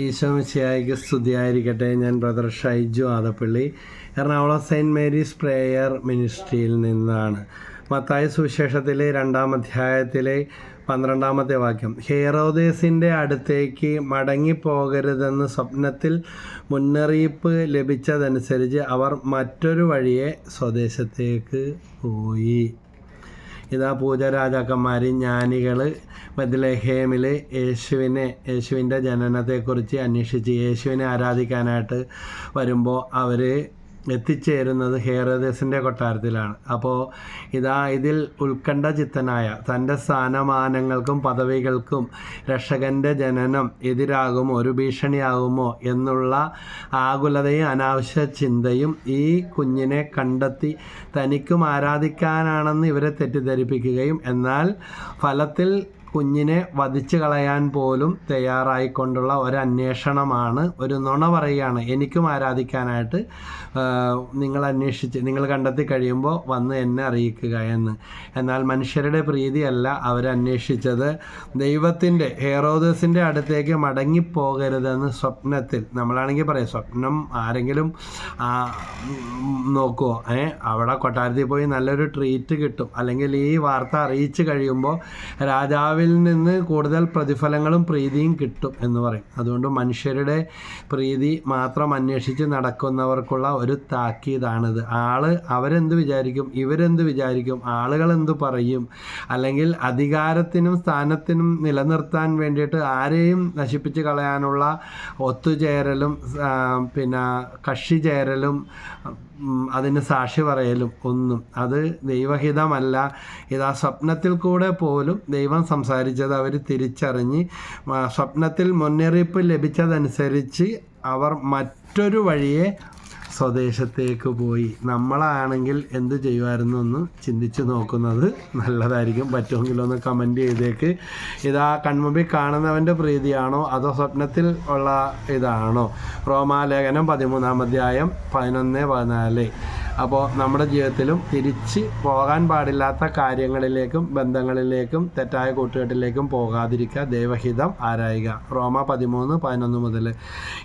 ഈശോമിശിയായിക്ക് സ്തുതിയായിരിക്കട്ടെ. ഞാൻ brother Shaiju Adappally Ernakulam Saint Mary's prayer മിനിസ്ട്രിയിൽ നിന്നാണ്. മത്തായ സുവിശേഷത്തിലെ രണ്ടാം അധ്യായത്തിലെ പന്ത്രണ്ടാമത്തെ വാക്യം ഹേറോദേസിന്റെ അടുത്തേക്ക് മടങ്ങിപ്പോകരുതെന്ന് സ്വപ്നത്തിൽ മുന്നറിയിപ്പ് ലഭിച്ചതനുസരിച്ച് അവർ മറ്റൊരു വഴിയെ സ്വദേശത്തേക്ക് പോയി. ഇതാ പൂജ രാജാക്കന്മാർ ജ്ഞാനികൾ ബദ്ലഹേമിൽ യേശുവിനെ യേശുവിന്റെ ജനനത്തെക്കുറിച്ച് അന്വേഷിച്ച് യേശുവിനെ ആരാധിക്കാനായിട്ട് വരുമ്പോൾ അവർ എത്തിച്ചേരുന്നത് ഹേറോദേസിന്റെ കൊട്ടാരത്തിലാണ്. അപ്പോൾ ഇതാ ഇതിൽ ഉത്കണ്ഠ ചിത്തനായ തന്റെ സ്ഥാനമാനങ്ങൾക്കും പദവികൾക്കും രക്ഷകന്റെ ജനനം എതിരാകുമോ ഒരു ഭീഷണിയാകുമോ എന്നുള്ള ആകുലതയും അനാവശ്യ ചിന്തയും ഈ കുഞ്ഞിനെ കണ്ടെത്തി തനിക്കും ആരാധിക്കാനാണെന്ന് ഇവരെ തെറ്റിദ്ധരിപ്പിക്കുകയും എന്നാൽ ഫലത്തിൽ കുഞ്ഞിനെ വധിച്ചു കളയാൻ പോലും തയ്യാറായിക്കൊണ്ടുള്ള ഒരു അന്വേഷണമാണ് ഒരു നുണ പറയുകയാണ്. എനിക്കും ആരാധിക്കാനായിട്ട് നിങ്ങൾ അന്വേഷിച്ച് നിങ്ങൾ കണ്ടെത്തി കഴിയുമ്പോൾ വന്ന് എന്നെ അറിയിക്കുക എന്ന്. എന്നാൽ മനുഷ്യരുടെ പ്രീതിയല്ല അവരന്വേഷിച്ചത് ദൈവത്തിന്റെ ഹേറോദസിന്റെ അടുത്തേക്ക് മടങ്ങിപ്പോകരുതെന്ന് സ്വപ്നത്തിൽ നമ്മളാണെങ്കിൽ പറയാം സ്വപ്നം ആരെങ്കിലും നോക്കുമോ ഏ അവിടെ കൊട്ടാരത്തിൽ പോയി നല്ലൊരു ട്രീറ്റ് കിട്ടും. അല്ലെങ്കിൽ ഈ വാർത്ത അറിയിച്ചു കഴിയുമ്പോൾ രാജാവ് കർത്താവിൽ നിന്ന് കൂടുതൽ പ്രതിഫലങ്ങളും പ്രീതിയും കിട്ടും എന്ന് പറയും. അതുകൊണ്ട് മനുഷ്യരുടെ പ്രീതി മാത്രം അന്വേഷിച്ച് നടക്കുന്നവർക്കുള്ള ഒരു താക്കീതാണിത്. ആൾ അവരെന്ത് വിചാരിക്കും ഇവരെന്ത് വിചാരിക്കും ആളുകൾ എന്ത് പറയും അല്ലെങ്കിൽ അധികാരത്തിനും സ്ഥാനത്തിനും നിലനിർത്താൻ വേണ്ടിയിട്ട് ആരെയും നശിപ്പിച്ച് കളയാനുള്ള ഒത്തുചേരലും പിന്നെ കക്ഷി ചേരലും അതിന് സാക്ഷി പറയലും ഒന്നും. അത് ദൈവഹിതമല്ല. ഇതാ സ്വപ്നത്തിൽ കൂടെ പോലും ദൈവം സംസാരിച്ചത് അവർ തിരിച്ചറിഞ്ഞ് സ്വപ്നത്തിൽ മുന്നറിയിപ്പ് ലഭിച്ചതനുസരിച്ച് അവർ മറ്റൊരു വഴിയെ സ്വദേശത്തേക്ക് പോയി. നമ്മളാണെങ്കിൽ എന്ത് ചെയ്യുമായിരുന്നു എന്ന് ചിന്തിച്ച് നോക്കുന്നത് നല്ലതായിരിക്കും. പറ്റുമെങ്കിലൊന്ന് കമന്റ് ചെയ്തേക്ക്. ഇതാ കൺമുമ്പിൽ കാണുന്നവന്റെ പ്രീതിയാണോ? അതോ സ്വപ്നത്തിൽ ഉള്ള ഇതാണോ? റോമാലേഖനം പതിമൂന്നാം അധ്യായം പതിനൊന്ന് പതിനാല്. അപ്പോൾ നമ്മുടെ ജീവിതത്തിലും തിരിച്ച് പോകാൻ പാടില്ലാത്ത കാര്യങ്ങളിലേക്കും ബന്ധങ്ങളിലേക്കും തെറ്റായ കൂട്ടുകെട്ടിലേക്കും പോകാതിരിക്കുക. ദൈവഹിതം ആരായുക? റോമ പതിമൂന്ന് പതിനൊന്ന് മുതൽ.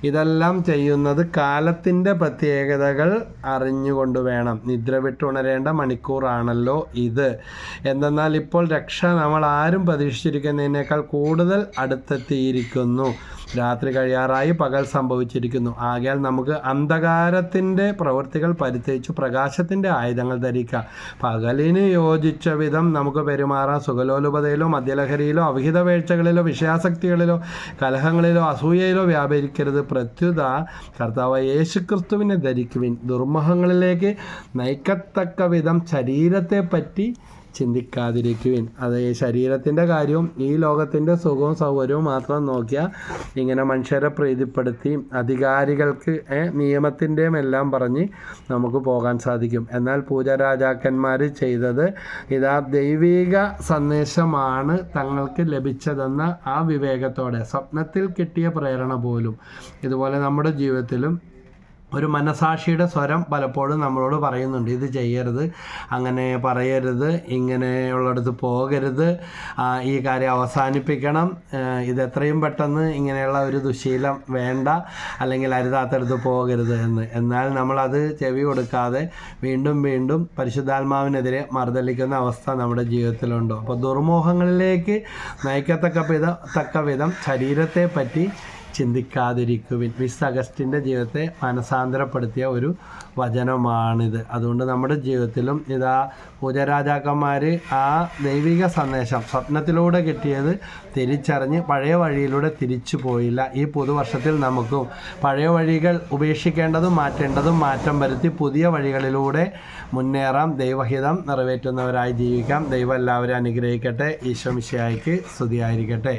ഇതെല്ലാം ചെയ്യുന്നത് കാലത്തിന്റെ പ്രത്യേകതകൾ അറിഞ്ഞുകൊണ്ട് വേണം. നിദ്ര വിട്ടുണരേണ്ട മണിക്കൂറാണല്ലോ ഇത്. എന്തെന്നാൽ ഇപ്പോൾ രക്ഷ നമ്മൾ ആരും പ്രതീക്ഷിച്ചിരിക്കുന്നതിനേക്കാൾ കൂടുതൽ അടുത്തെത്തിയിരിക്കുന്നു. രാത്രി കഴിയാറായി പകൽ സംഭവിച്ചിരിക്കുന്നു. ആകയാൽ നമുക്ക് അന്ധകാരത്തിന്റെ പ്രവൃത്തികൾ പരിത്യജിച്ചു പ്രകാശത്തിന്റെ ആയുധങ്ങൾ ധരിക്കുക. പകലിന് യോജിച്ച വിധം നമുക്ക് പെരുമാറാൻ സുഖലോലുപതയിലോ മദ്യലഹരിയിലോ അവിഹിത വേഴ്ചകളിലോ വിഷയാസക്തികളിലോ കലഹങ്ങളിലോ അസൂയയിലോ വ്യാപരിക്കരുത്. പ്രത്യുത കർത്താവ് യേശുക്രിസ്തുവിനെ ധരിക്കുവിൻ. ദുർമുഖങ്ങളിലേക്ക് നയിക്കത്തക്ക വിധം ശരീരത്തെ പറ്റി ചിന്തിക്കാതിരിക്കുവിൻ. അത് ശരീരത്തിന്റെ കാര്യവും ഈ ലോകത്തിന്റെ സുഖവും സൗകര്യവും മാത്രം നോക്കിയാൽ ഇങ്ങനെ മനുഷ്യരെ പ്രീതിപ്പെടുത്തി അധികാരികൾക്ക് നിയമത്തിന്റെയും എല്ലാം പറഞ്ഞ് നമുക്ക് പോകാൻ സാധിക്കും. എന്നാൽ പൂജാരാജാക്കന്മാർ ചെയ്തത് ഇതാ ദൈവിക സന്ദേശമാണ് തങ്ങൾക്ക് ലഭിച്ചതെന്ന ആ വിവേകത്തോടെ. സ്വപ്നത്തിൽ കിട്ടിയ പ്രേരണ പോലും. ഇതുപോലെ നമ്മുടെ ജീവിതത്തിലും ഒരു മനസാക്ഷിയുടെ സ്വരം പലപ്പോഴും നമ്മളോട് പറയുന്നുണ്ട് ഇത് ചെയ്യരുത് അങ്ങനെ പറയരുത് ഇങ്ങനെയുള്ളടത്ത് പോകരുത് ഈ കാര്യം അവസാനിപ്പിക്കണം ഇത് എത്രയും പെട്ടെന്ന് ഇങ്ങനെയുള്ള ഒരു ദുശീലം വേണ്ട അല്ലെങ്കിൽ അരുതാത്തടുത്ത് പോകരുത് എന്ന്. എന്നാൽ നമ്മളത് ചെവി കൊടുക്കാതെ വീണ്ടും വീണ്ടും പരിശുദ്ധാത്മാവിനെതിരെ മറുതലിക്കുന്ന അവസ്ഥ നമ്മുടെ ജീവിതത്തിലുണ്ടോ. അപ്പോൾ ദുർമോഹങ്ങളിലേക്ക് നയിക്കത്തക്ക വിധം തക്ക വിധം ശരീരത്തെ പറ്റി ചിന്തിക്കാതിരിക്കുവിൻ. മിസ് അഗസ്റ്റിന്റെ ജീവിതത്തെ മനസാന്തരപ്പെടുത്തിയ ഒരു വചനമാണിത്. അതുകൊണ്ട് നമ്മുടെ ജീവിതത്തിലും ഇതാ പൂജരാജാക്കന്മാർ ആ ദൈവിക സന്ദേശം സ്വപ്നത്തിലൂടെ കിട്ടിയത് തിരിച്ചറിഞ്ഞ് പഴയ വഴിയിലൂടെ തിരിച്ചു പോയില്ല. ഈ പുതുവർഷത്തിൽ നമുക്കും പഴയ വഴികൾ ഉപേക്ഷിക്കേണ്ടതും മാറ്റേണ്ടതും മാറ്റം വരുത്തി പുതിയ വഴികളിലൂടെ മുന്നേറാം. ദൈവഹിതം നിറവേറ്റുന്നവരായി ജീവിക്കാം. ദൈവം എല്ലാവരും അനുഗ്രഹിക്കട്ടെ. ഈശോ മിശിയായിക്ക് സ്തുതിയായിരിക്കട്ടെ.